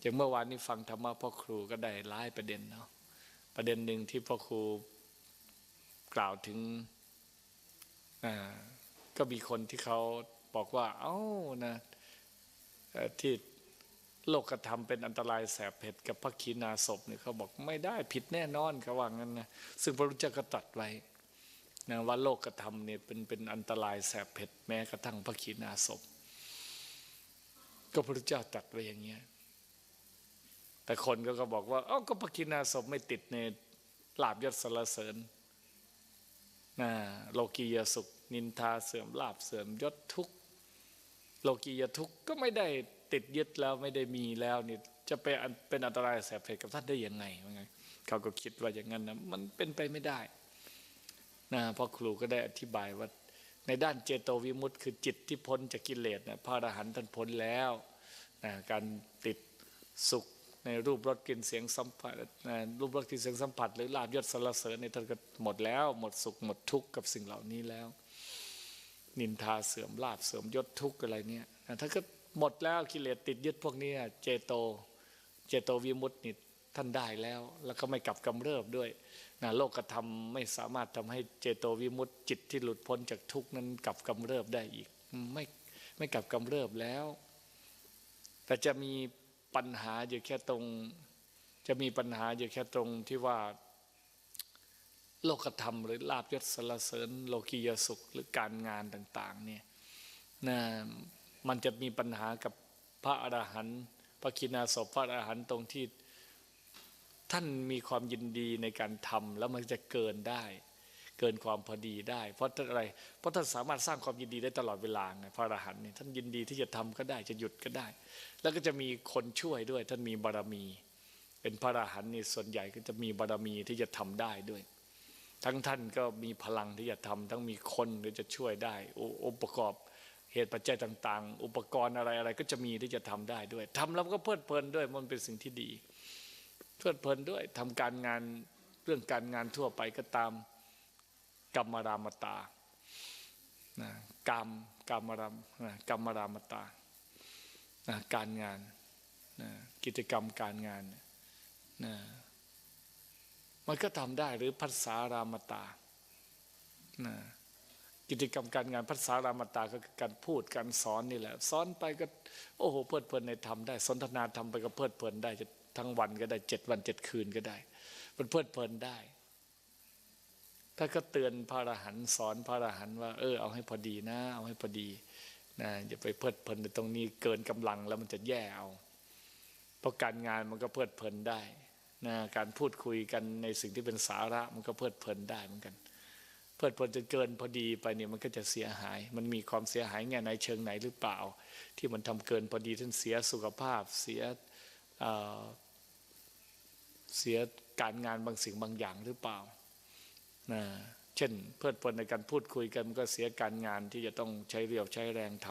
อย่างเมื่อวานนี้ฟังธรรมะพ่อครูก็ได้หลายประเด็นเนาะประเด็นหนึ่งที่พ่อครูกล่าวถึงก็มีคนที่เขาบอกว่า เอ้านะที่โลกธรรมเป็นอันตรายแสบเผ็ดกับพระขีณาสพเนี่ยเขาบอกไม่ได้ผิดแน่นอนเขาว่างั้นนะซึ่งพระพุทธเจ้าก็ตรัสไว้นะว่าโลกธรรมเนี่ยเป็นเป็นอันตรายแสบเผ็ดแม้กระทั่งพระขีณาสพก็พระพุทธเจ้าตรัสไว้อย่างเงี้ย แต่คนก็ก็บอกว่าอ้าก็พระกินาศพไม่ติดในลาบยศสรรเสริญนะโลกียสุข นินทาเสื่อมลาบเสื่อมยศทุกโลกียทุกก็ไม่ได้ติดยึดแล้วไม่ได้มีแล้วนี่จะไปเป็นอันตรายแสบเผ็ดกับท่านได้ยังไงว่าไงเขาก็คิดว่าอย่างนั้นนะมันเป็นไปไม่ได้นะพราะครูก็ได้อธิบายว่า ในด้านเจโตวิมุตต์คือจิตที่พ้นจากกิเลสนะพระอรหันต์ท่านพ้นแล้วนะการติดสุข ในรูปรสกลิ่นเสียงสัมผัสรูปรสกลิ่นเสียงสัมผัส หรือลาบยศสรรเสริญในท่านก็หมดแล้ว หมดสุขหมดทุกข์กับสิ่งเหล่านี้แล้ว นินทาเสื่อมลาบเสื่อมยศทุกข์อะไรเนี่ยนะถ้าก็หมดแล้วกิเลสติดยึดพวกนี้เจโตเจโตวิมุตติท่านได้แล้ว แล้วก็ไม่กลับกำเริบด้วยนะโลกธรรมไม่สามารถทำให้เจโตวิมุตติจิตที่หลุดพ้นจากทุกข์นั้นกลับกำเริบได้อีก ไม่ไม่กลับกำเริบแล้ว แต่จะมี ปัญหาอยู่แค่ตรง จะมีปัญหาอยู่แค่ตรงที่ว่า โลกธรรม หรือลาบยศสรรเสริญ โลกียสุขหรือการงานต่าง ๆ เนี่ยนะมันจะมีปัญหากับพระอรหันต์พระคินาศพพระอรหันต์ตรงที่ท่านมีความยินดีในการทำแล้วมันจะเกินได้ เกินความพอดีได้ เพราะท่านอะไร เพราะท่านสามารถสร้างความยินดีได้ตลอดเวลาไงพระอรหันต์นี่ท่านยินดีที่จะทำก็ได้จะหยุดก็ได้ แล้วก็จะมีคนช่วยด้วย ท่านมีบารมี เป็นพระอรหันต์นี่ส่วนใหญ่ก็จะมีบารมีที่จะทำได้ด้วย ทั้งท่านก็มีพลังที่จะทำทั้งมีคนที่จะช่วยได้อุปกอบเหตุปัจจัยต่างๆ อุปกรณ์อะไรอะไรก็จะมีที่จะทำได้ด้วยทำแล้วก็เพลิดเพลินด้วยมันเป็นสิ่งที่ดีเพลิดเพลินด้วยทำการงานเรื่องการงานทั่วไปก็ตาม กรรมรามตานะกรรมกรรมรามนะกรรมรามตานะการงานนะกิจกรรมการงานนะมันก็ทำได้หรือภาษารามตานะกิจกรรมการงานภาษารามตาก็คือการพูดการสอนนี่แหละสอนไปก็โอ้โหเพลิดเพลินในธรรมได้สนทนาธรรมไปก็เพลิดเพลินได้ทั้งวันก็ได้เจ็ดวันเจ็ดคืนก็ได้มันเพลิดเพลินได้ ถ้าก็เตือนพระอรหันต์สอนพระอรหันต์ว่าเออเอาให้พอดีนะ เอาให้พอดีนะอย่าไปเพลิดเพลินในตรงนี้เกินกำลังแล้วมันจะแย่เอา เพราะการงานมันก็เพลิดเพลินได้นะการพูดคุยกันในสิ่งที่เป็นสาระมันก็เพลิดเพลินได้เหมือนกัน เพลิดเพลินจนเกินพอดีไปเนี่ยมันก็จะเสียหาย มันมีความเสียหายแง่ไหนเชิงไหนหรือเปล่า ที่มันทำเกินพอดีท่านเสียสุขภาพเสียเสียการงานบางสิ่งบางอย่างหรือเปล่า นะเช่น เพลิดเพลินในการพูดคุยกันมันก็เสียการงานที่จะต้องใช้เรียวใช้แรงท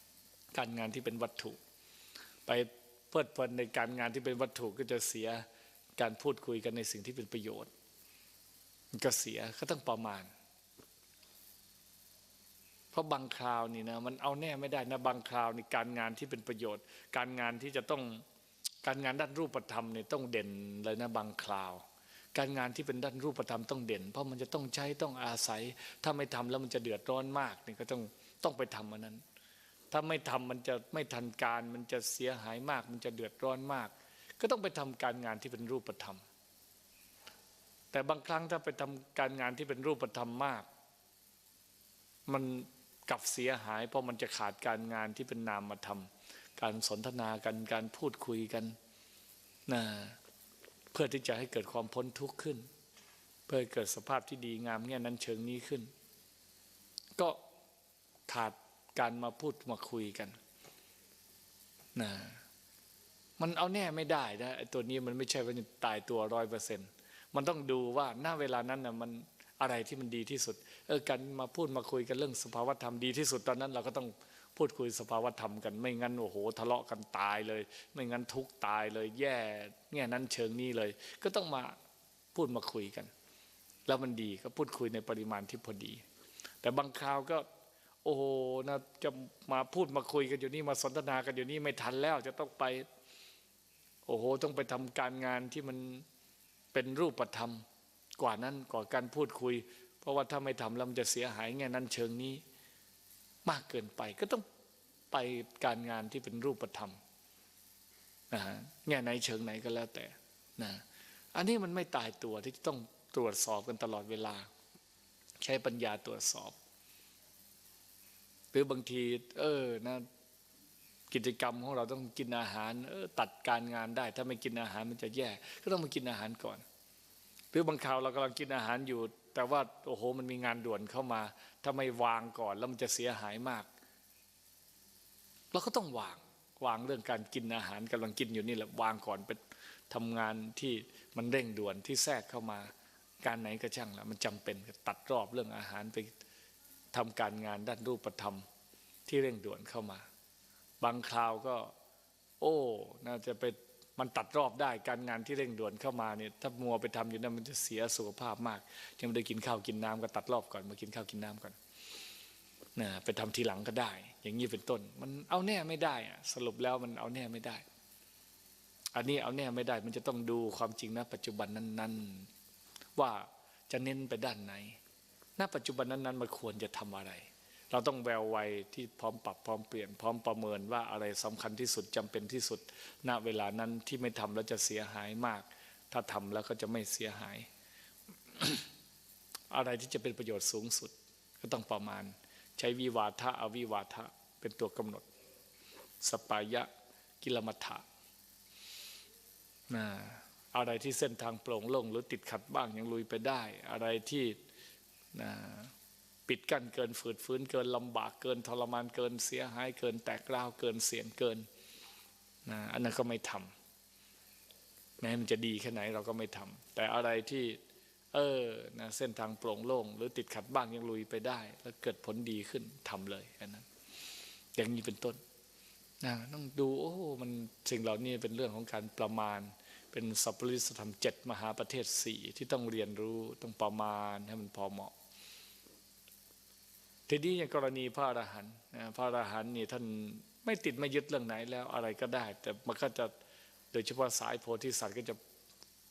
ำการงานที่เป็นวัตถุ ไปเพลิดเพลินในการงานที่เป็นวัตถุก็จะเสียการพูดคุยกันในสิ่งที่เป็นประโยชน์ก็เสียก็ต้องประมาณ เพราะบางคราวนี่นะมันเอาแน่ไม่ได้นะบางคราวนี่การงานที่เป็นประโยชน์ การงานที่จะต้องการงานด้านรูปธรรมเนี่ยต้องเด่นเลยนะบางคราว การงานที่เป็นด้านรูปธรรมต้องเด่น เพราะมันจะต้องใช้ต้องอาศัย ถ้าไม่ทำแล้วมันจะเดือดร้อนมากนี่ก็ต้องต้องไปทำอันนั้น ถ้าไม่ทำมันจะไม่ทันการ มันจะเสียหายมาก มันจะเดือดร้อนมาก ก็ต้องไปทำการงานที่เป็นรูปธรรม แต่บางครั้งถ้าไปทำการงานที่เป็นรูปธรรมมาก มันกลับเสียหาย เพราะมันจะขาดการงานที่เป็นนามธรรมการสนทนากันการพูดคุยกันนะ พื่อที่จะให้เกิดความพ้นทุกข์ขึ้น เพื่อเกิดสภาพที่ดีงามแง่นั้นเชิงนี้ขึ้น ก็ขาดการมาพูดมาคุยกันนะมันเอาแน่ไม่ได้นะตัวนี้มันไม่ใช่ว่าจะตายตัวร้อยเปอร์เซ็นต์มันต้องดูว่าหน้าเวลานั้นนะมันอะไรที่มันดีที่สุด เออการมาพูดมาคุยกันเรื่องสภาวธรรมดีที่สุดตอนนั้น เราก็ต้อง พูดคุยสภาวธรรมกัน ไม่งั้นโอ้โหทะเลาะกันตายเลย ไม่งั้นทุกตายเลย แย่แง่นั้นเชิงนี้เลย ก็ต้องมาพูดมาคุยกัน แล้วมันดีก็พูดคุยในปริมาณที่พอดี แต่บางคราวก็ โอ้โหนะจะมาพูดมาคุยกันอยู่นี่มาสนทนากันอยู่นี่ไม่ทันแล้ว จะต้องไป โอ้โหต้องไปทำการงานที่มันเป็นรูปธรรม กว่านั้นกว่าการพูดคุย เพราะว่าถ้าไม่ทำแล้วมันจะเสียหายแง่นั้นเชิงนี้ มากเกินไป ก็ต้องไปการงานที่เป็นรูปธรรมนะฮะแง่ไหนเชิงไหนก็แล้วแต่นะอันนี้มันไม่ตายตัวที่ต้องตรวจสอบกันตลอดเวลา ใช้ปัญญาตรวจสอบ หรือบางที เออนะกิจกรรมของเราต้องกินอาหารเออตัดการงานได้ ถ้าไม่กินอาหารมันจะแย่ ก็ต้องมากินอาหารก่อน หรือบางคราวเรากำลังกินอาหารอยู่ แต่ว่าโอ้โหมันมีงานด่วนเข้ามา ถ้าไม่วางก่อนแล้วมันจะเสียหายมากเราก็ต้องวางวางเรื่องการกินอาหารกำลังกินอยู่นี่แหละวางก่อนไปทำงานที่มันเร่งด่วนที่แทรกเข้ามา การไหนก็ช่างละมันจำเป็นตัดรอบเรื่องอาหารไปทำการงานด้านรูปธรรมที่เร่งด่วนเข้ามา บางคราวก็ โอ้น่าจะไป มันตัดรอบได้การงานที่เร่งด่วนเข้ามาเนี่ยถ้ามัวไปทำอยู่นั้นมันจะเสียสุขภาพมากยังไม่ได้กินข้าวกินน้ำก็ตัดรอบก่อนมากินข้าวกินน้ำก่อนนะไปทำทีหลังก็ได้ อย่างนี้เป็นต้น มันเอาแน่ไม่ได้สรุปแล้วมันเอาแน่ไม่ได้ อันนี้เอาแน่ไม่ได้ มันจะต้องดูความจริงนะปัจจุบันนั้น ๆ ว่าจะเน้นไปด้านไหนณปัจจุบันนั้นๆมันควรจะทำอะไร เราต้องแววไวที่พร้อมปรับพร้อมเปลี่ยนพร้อมประเมินว่าอะไรสำคัญที่สุดจำเป็นที่สุด ณเวลานั้นที่ไม่ทำแล้วจะเสียหายมาก ถ้าทำแล้วก็จะไม่เสียหาย อะไรที่จะเป็นประโยชน์สูงสุด ก็ต้องประมาณ ใช้วิวาทะอวิวาทะเป็นตัวกำหนด สปายะกิลมัฏฐะนะอะไรที่เส้นทางโปร่งโล่งหรือติดขัดบ้างยังลุยไปได้ อะไรที่นะ ปิดกั้นเกินฝืดฟื้นเกินลำบากเกินทรมานเกินเสียหายเกินแตกร้าวเกินเสียงเกินนะอันนั้นก็ไม่ทำแม้มันจะดีแค่ไหนเราก็ไม่ทำแต่อะไรที่เออนะเส้นทางโปร่งโล่งหรือติดขัดบ้างยังลุยไปได้ แล้วเกิดผลดีขึ้นทำเลยอันนั้น อย่างนี้เป็นต้นนะต้องดูโอ้มันสิ่งเหล่านี้เป็นเรื่องของการประมาณ เป็นสัพพริสธรรมเจ็ดมหาประเทศสี่ที่ต้องเรียนรู้ต้องประมาณให้มันพอเหมาะ ทีนี้อย่างกรณีพระอรหันต์นะพระอรหันต์นี่ท่านไม่ติดไม่ยึดเรื่องไหนแล้วอะไรก็ได้ แต่มันก็จะโดยเฉพาะสายโพธิสัตว์ก็จะ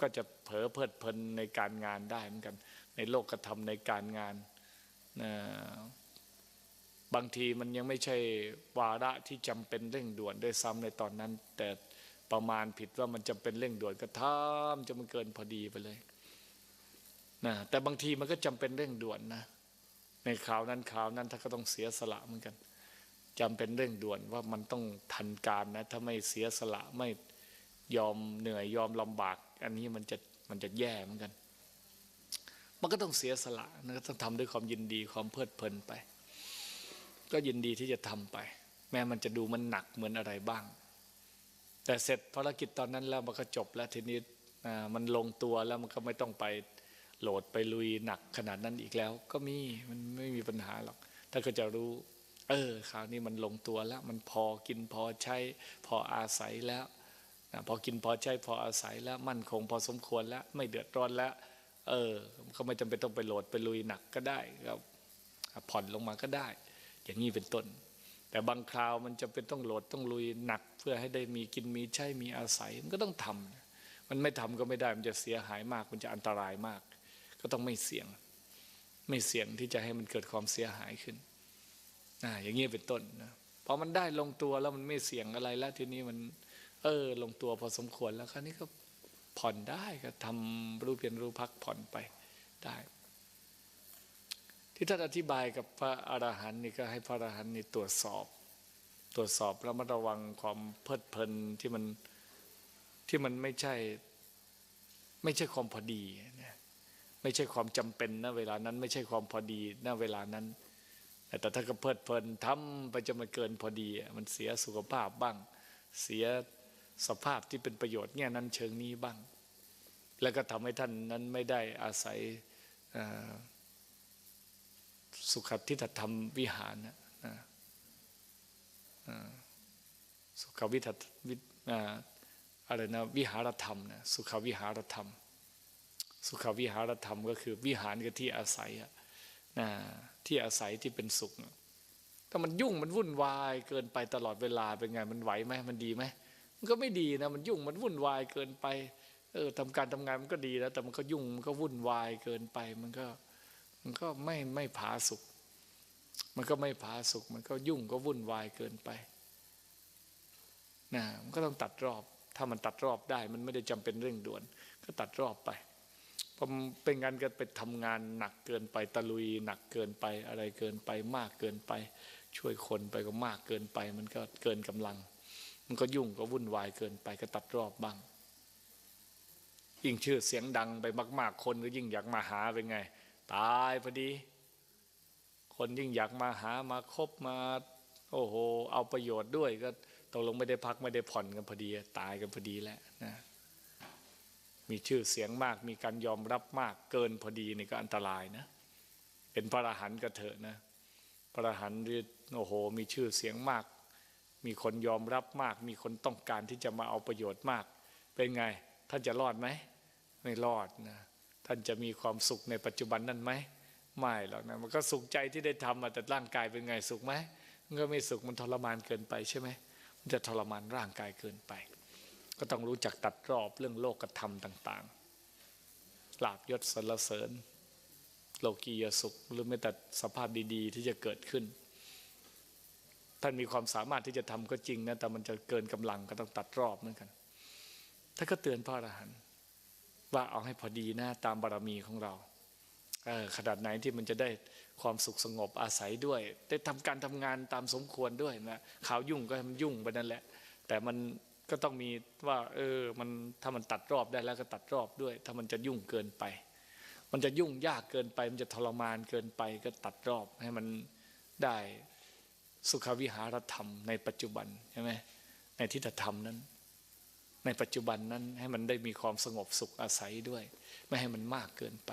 ก็จะเผลอเพลิดเพลินในการงานได้เหมือนกัน ในโลกกระทำในการงานนะบางทีมันยังไม่ใช่วาระที่จำเป็นเร่งด่วนด้วยซ้ำในตอนนั้น แต่ประมาณผิดว่ามันจำเป็นเร่งด่วนก็ทำจะมันเกินพอดีไปเลยนะแต่บางทีมันก็จำเป็นเร่งด่วนนะ ในข่าวนั้นข่าวนั้นถ้านก็ต้องเสียสละเหมือนกันจำเป็นเร่งด่วนว่ามันต้องทันการนะ ถ้าไม่เสียสละไม่ยอมเหนื่อยยอมลำบาก อันนี้มันจะมันจะแย่เหมือนกัน มันก็ต้องเสียสละนะต้องทำด้วยความยินดีความเพลิดเพลินไป ก็ยินดีที่จะทำไป แม้มันจะดูมันหนักเหมือนอะไรบ้าง แต่เสร็จภารกิจตอนนั้นแล้วมันก็จบแล้วทีนี้มันลงตัวแล้วมันก็ไม่ต้องไป โหลดไปลุยหนักขนาดนั้นอีกแล้ว ก็มีมันไม่มีปัญหาหรอก ถ้าก็จะรู้ เออคราวนี้มันลงตัวแล้ว มันพอกินพอใช้ พออาศัยแล้วนะพอกินพอใช้พออาศัยแล้ว มั่นคงพอสมควรแล้ว ไม่เดือดร้อนแล้ว เออก็ไม่จำเป็นต้องไปโหลดไปลุยหนักก็ได้ก็ผ่อนลงมาก็ได้ อย่างนี้เป็นต้น แต่บางคราวมันจะเป็นต้องโหลดต้องลุยหนัก เพื่อให้ได้มีกินมีใช้มีอาศัยมันก็ต้องทำมันไม่ทำก็ไม่ได้มันจะเสียหายมาก มันจะอันตรายมาก ก็ต้องไม่เสี่ยง ไม่เสี่ยงที่จะให้มันเกิดความเสียหายขึ้นอ่าอย่างนี้ยเป็นต้นนะพอมันได้ลงตัวแล้วมันไม่เสี่ยงอะไรแล้วทีนี้มัน เออ ลงตัวพอสมควรแล้วคราวนี้ก็ผ่อนได้ก็ทำรู้เพียนรู้พักผ่อนไปได้ ที่ท่านอธิบายกับพระอรหันต์นี่ก็ให้พระอรหันต์นี่ตรวจสอบ ตรวจสอบแล้วมาระวังความเพลิดเพลินที่มันที่มันไม่ใช่ ไม่ใช่ความพอดีนะ ไม่ใช่ความจำเป็นนะเวลานั้น ไม่ใช่ความพอดีณเวลานั้น แต่ถ้าก็เพลิดเพลินทำไปจนมันเกินพอดี มันเสียสุขภาพบ้าง เสียสภาพที่เป็นประโยชน์แง่นั้นเชิงนี้บ้าง แล้วก็ทำให้ท่านนั้นไม่ได้อาศัยสุขทิฏฐธรรมวิหารนะสุขวิถัวิอะไรนะวิหารธรรมนะสุขวิหารธรรม สุขวิหารธรรมก็คือ วิหารก็ที่อาศัยนะที่อาศัยที่เป็นสุขถ้ามันยุ่งมันวุ่นวายเกินไปตลอดเวลาเป็นไงมันไหวไหมมันดีไหมมันก็ไม่ดีนะมันยุ่งมันวุ่นวายเกินไปเออทำการทำงานมันก็ดีแล้ว แต่มันก็ยุ่งมันก็วุ่นวายเกินไป มันก็มันก็ไม่ไม่ผาสุกมันก็ไม่ผาสุกมันก็ยุ่งก็วุ่นวายเกินไปนะมันก็ต้องตัดรอบ ถ้ามันตัดรอบได้ มันไม่ได้จำเป็นเร่งด่วน ก็ตัดรอบไป เป็นงานก็ไปทำงานหนักเกินไปตะลุยหนักเกินไปอะไรเกินไปมากเกินไป ช่วยคนไปก็มากเกินไป มันก็เกินกำลัง มันก็ยุ่งก็วุ่นวายเกินไปก็ตัดรอบบ้าง ยิ่งชื่อเสียงดังไปมาก ๆ คนก็ยิ่งอยากมาหาเป็นไง ตายพอดี คนยิ่งอยากมาหามาคบมา โอ้โห เอาประโยชน์ด้วยก็ตกลงไม่ได้พักไม่ได้ผ่อนกันพอดี ตายกันพอดีแหละนะ มีชื่อเสียงมาก มีการยอมรับมากเกินพอดีนี่ก็อันตรายนะ เป็นพระอรหันต์ก็เถอะนะ พระอรหันต์โอ้โห มีชื่อเสียงมาก มีคนยอมรับมาก มีคนต้องการที่จะมาเอาประโยชน์มาก เป็นไง ท่านจะรอดไหม ไม่รอดนะ ท่านจะมีความสุขในปัจจุบันนั้นไหม ไม่หรอกนะ มันก็สุขใจที่ได้ทำอะแต่ร่างกายเป็นไงสุขไหมมันก็ไม่สุข มันทรมานเกินไปใช่ไหมมันจะทรมานร่างกายเกินไป ก็ต้องรู้จักตัดรอบเรื่องโลกธรรมต่างๆลาบยศสรรเสริญ โลกียสุขหรือแม้แต่สภาพดีๆ ที่จะเกิดขึ้น ท่านมีความสามารถที่จะทำก็จริงนะแต่มันจะเกินกำลังก็ต้องตัดรอบเหมือนกันท่านก็เตือนพระอรหันต์ว่าเอาให้พอดีนะตามบารมีของเราเออขนาดไหนที่มันจะได้ความสุขสงบอาศัยด้วย ได้ทำการทำงานตามสมควรด้วยนะข่าวยุ่งก็ให้มันยุ่งไปนั่นแหละ แต่มัน ก็ต้องมีว่า เออ มันถ้ามันตัดรอบได้แล้วก็ตัดรอบด้วย ถ้ามันจะยุ่งเกินไป มันจะยุ่งยากเกินไป มันจะทรมานเกินไปก็ตัดรอบให้มันได้สุขวิหารธรรมในปัจจุบันใช่ไหมในทิฏฐธรรมนั้น ในปัจจุบันนั้นให้มันได้มีความสงบสุขอาศัยด้วย ไม่ให้มันมากเกินไป